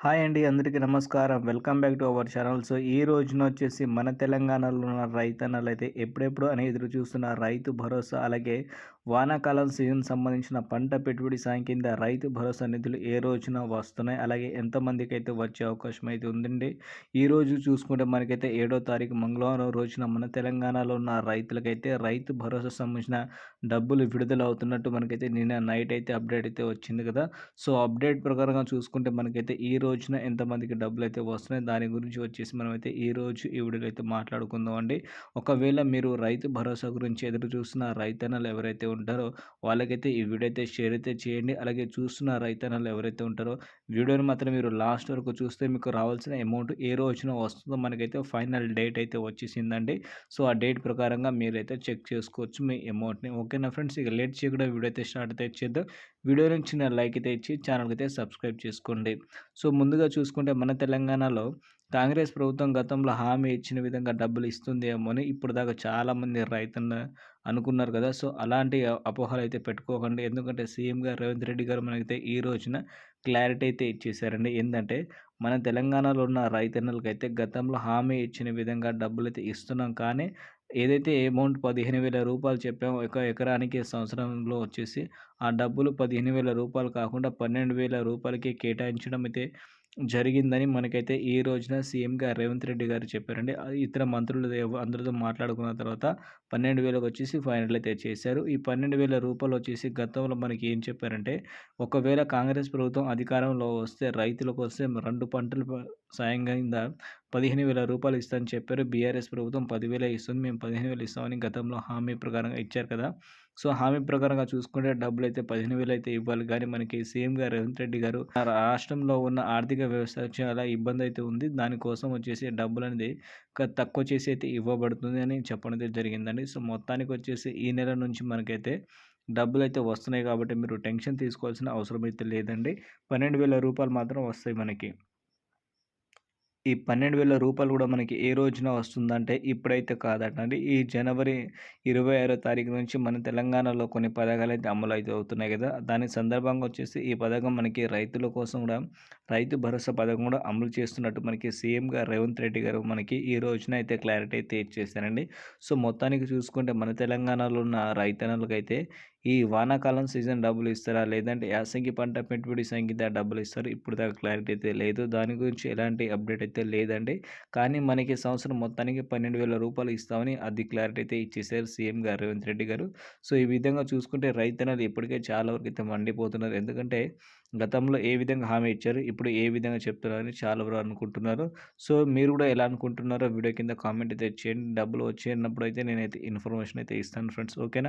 Hi అండి అందరికీ నమస్కారం. Welcome back to our channel. So ఈ రోజున వచ్చేసి మన తెలంగాణలో ఉన్న రైతన్నలు అయితే ఎప్పుడెప్పుడు అని ఎదురు చూస్తున్న రైతు భరోసా అలాగే వానాకాలం సీజన్ సంబంధించిన పంట పెట్టుబడి సాయం కింద రైతు భరోసా నిధులు ఏ రోజున వస్తున్నాయి? అలాగే ఎంతమందికి అయితే వచ్చే అవకాశం అయితే ఉందండి? ఈ రోజు చూసుకుంటే మనకైతే ఏడో తారీఖు మంగళవారం రోజున మన తెలంగాణలో ఉన్న రైతులకైతే రైతు భరోసా సంబంధించిన డబ్బులు విడుదల అవుతున్నట్టు మనకైతే నిన్న నైట్ అయితే అప్డేట్ అయితే వచ్చింది కదా? సో అప్డేట్ ప్రకారంగా చూసుకుంటే మనకైతే ఈ రోజున ఎంతమందికి డబ్బులు అయితే వస్తున్నాయి? దాని గురించి వచ్చేసి మనమైతే ఈ రోజు ఈ వీడియోలో అయితే మాట్లాడుకుందాం అండి. ఒకవేళ మీరు రైతు భరోసా గురించి ఎదురు చూస్తున్న రైతన్నలు ఎవరైతే ఉంటారో వాళ్ళకైతే ఈ వీడియో అయితే షేర్ అయితే చేయండి. అలాగే చూస్తున్న రైతన్నలు ఎవరైతే ఉంటారో వీడియోని మాత్రం మీరు లాస్ట్ వరకు చూస్తే మీకు రావాల్సిన అమౌంట్ ఏ రోజున వస్తుందో మనకైతే ఫైనల్ డేట్ అయితే వచ్చేసిందండి. సో ఆ డేట్ ప్రకారంగా మీరైతే చెక్ చేసుకోవచ్చు మీ అమౌంట్ని. ఓకేనా ఫ్రెండ్స్? ఇక లేట్ చేయకుండా వీడియో అయితే స్టార్ట్ అయితే చేద్దాం. వీడియో నుంచి లైక్ అయితే ఇచ్చి ఛానల్కి అయితే సబ్స్క్రైబ్ చేసుకోండి. సో ముందుగా చూసుకుంటే మన తెలంగాణలో కాంగ్రెస్ ప్రభుత్వం గతంలో హామీ ఇచ్చిన విధంగా డబ్బులు ఇస్తుందేమో అని ఇప్పుడు దాకా చాలామంది రైతున్న అనుకున్నారు కదా. సో అలాంటి అపోహలు అయితే పెట్టుకోకండి. ఎందుకంటే సీఎం గారు రేవంత్ రెడ్డి గారు మనకైతే ఈ రోజున క్లారిటీ అయితే ఇచ్చేసారండి. ఏంటంటే మన తెలంగాణలో ఉన్న రైతన్నలకైతే గతంలో హామీ ఇచ్చిన విధంగా డబ్బులు అయితే ఇస్తున్నాం. కానీ ఏదైతే అమౌంట్ పదిహేను వేల రూపాయలు చెప్పామో ఒక ఎకరానికి సంవత్సరంలో వచ్చేసి ఆ డబ్బులు పదిహేను వేల రూపాయలు కాకుండా పన్నెండు వేల రూపాయలకి కేటాయించడం అయితే జరిగిందని మనకైతే ఈ రోజున సీఎం రేవంత్ రెడ్డి గారు చెప్పారండి. ఇతర మంత్రులు అందరితో మాట్లాడుకున్న తర్వాత పన్నెండు వేలకు వచ్చేసి ఫైనల్ అయితే చేశారు. ఈ పన్నెండు వేల రూపాయలు వచ్చేసి గతంలో మనకి ఏం చెప్పారంటే ఒకవేళ కాంగ్రెస్ ప్రభుత్వం అధికారంలో వస్తే రైతులకు వస్తే రెండు పంటలు సాయం కింద పదిహేను వేల రూపాయలు ఇస్తామని చెప్పారు. బీఆర్ఎస్ ప్రభుత్వం పదివేల ఇస్తుంది. మేము పదిహేను వేలు ఇస్తామని గతంలో హామీ ప్రకారంగా ఇచ్చారు కదా. సో హామీ ప్రకారంగా చూసుకుంటే డబ్బులు అయితే పదిహేను వేలు అయితే ఇవ్వాలి. కానీ మనకి సీఎం గారు రేవంత్ రెడ్డి గారు రాష్ట్రంలో ఉన్న ఆర్థిక వ్యవస్థ చాలా ఇబ్బంది అయితే ఉంది. దానికోసం వచ్చేసి డబ్బులు అనేది తక్కువ చేసి అయితే ఇవ్వబడుతుంది అని చెప్పడం జరిగిందండి. సో మొత్తానికి వచ్చేసి ఈ నెల నుంచి మనకైతే డబ్బులు అయితే వస్తున్నాయి కాబట్టి మీరు టెన్షన్ తీసుకోవాల్సిన అవసరం అయితే లేదండి. పన్నెండు వేల రూపాయలు మాత్రం వస్తాయి మనకి. ఈ పన్నెండు వేల రూపాయలు కూడా మనకి ఏ రోజున వస్తుందంటే ఇప్పుడైతే కాదటండి. ఈ జనవరి ఇరవై ఆరో తారీఖు నుంచి మన తెలంగాణలో కొన్ని పథకాలు అయితే అమలు అయితే అవుతున్నాయి కదా. దాని సందర్భంగా వచ్చేసి ఈ పథకం మనకి రైతుల కోసం కూడా రైతు భరోసా పథకం కూడా అమలు చేస్తున్నట్టు మనకి సీఎం గారు రేవంత్ రెడ్డి గారు మనకి ఈ రోజున అయితే క్లారిటీ అయితే ఇచ్చేసారండి. సో మొత్తానికి చూసుకుంటే మన తెలంగాణలో ఉన్న రైతన్నలకైతే ఈ వానాకాలం సీజన్ డబ్బులు ఇస్తారా? లేదంటే యాసంగి పంట పెట్టుబడి సంగీత డబ్బులు ఇస్తారు? ఇప్పుడు దాకా క్లారిటీ అయితే లేదు. దాని గురించి ఎలాంటి అప్డేట్ అయితే లేదండి. కానీ మనకి సంవత్సరం మొత్తానికి పన్నెండు వేల రూపాయలు ఇస్తామని అది క్లారిటీ అయితే ఇచ్చేసారు సీఎం గారు రేవంత్ రెడ్డి గారు. సో ఈ విధంగా చూసుకుంటే రైతన్నలు ఇప్పటికే చాలా వరకు అయితే మండిపోతున్నారు. ఎందుకంటే గతంలో ఏ విధంగా హామీ ఇచ్చారు? ఇప్పుడు ఏ విధంగా చెప్తున్నారని చాలా వరకు అనుకుంటున్నారు. సో మీరు కూడా ఎలా అనుకుంటున్నారో వీడియో కింద కామెంట్ అయితే చేయండి. డబ్బులు వచ్చేటప్పుడు అయితే నేనైతే ఇన్ఫర్మేషన్ అయితే ఇస్తాను ఫ్రెండ్స్. ఓకేనా?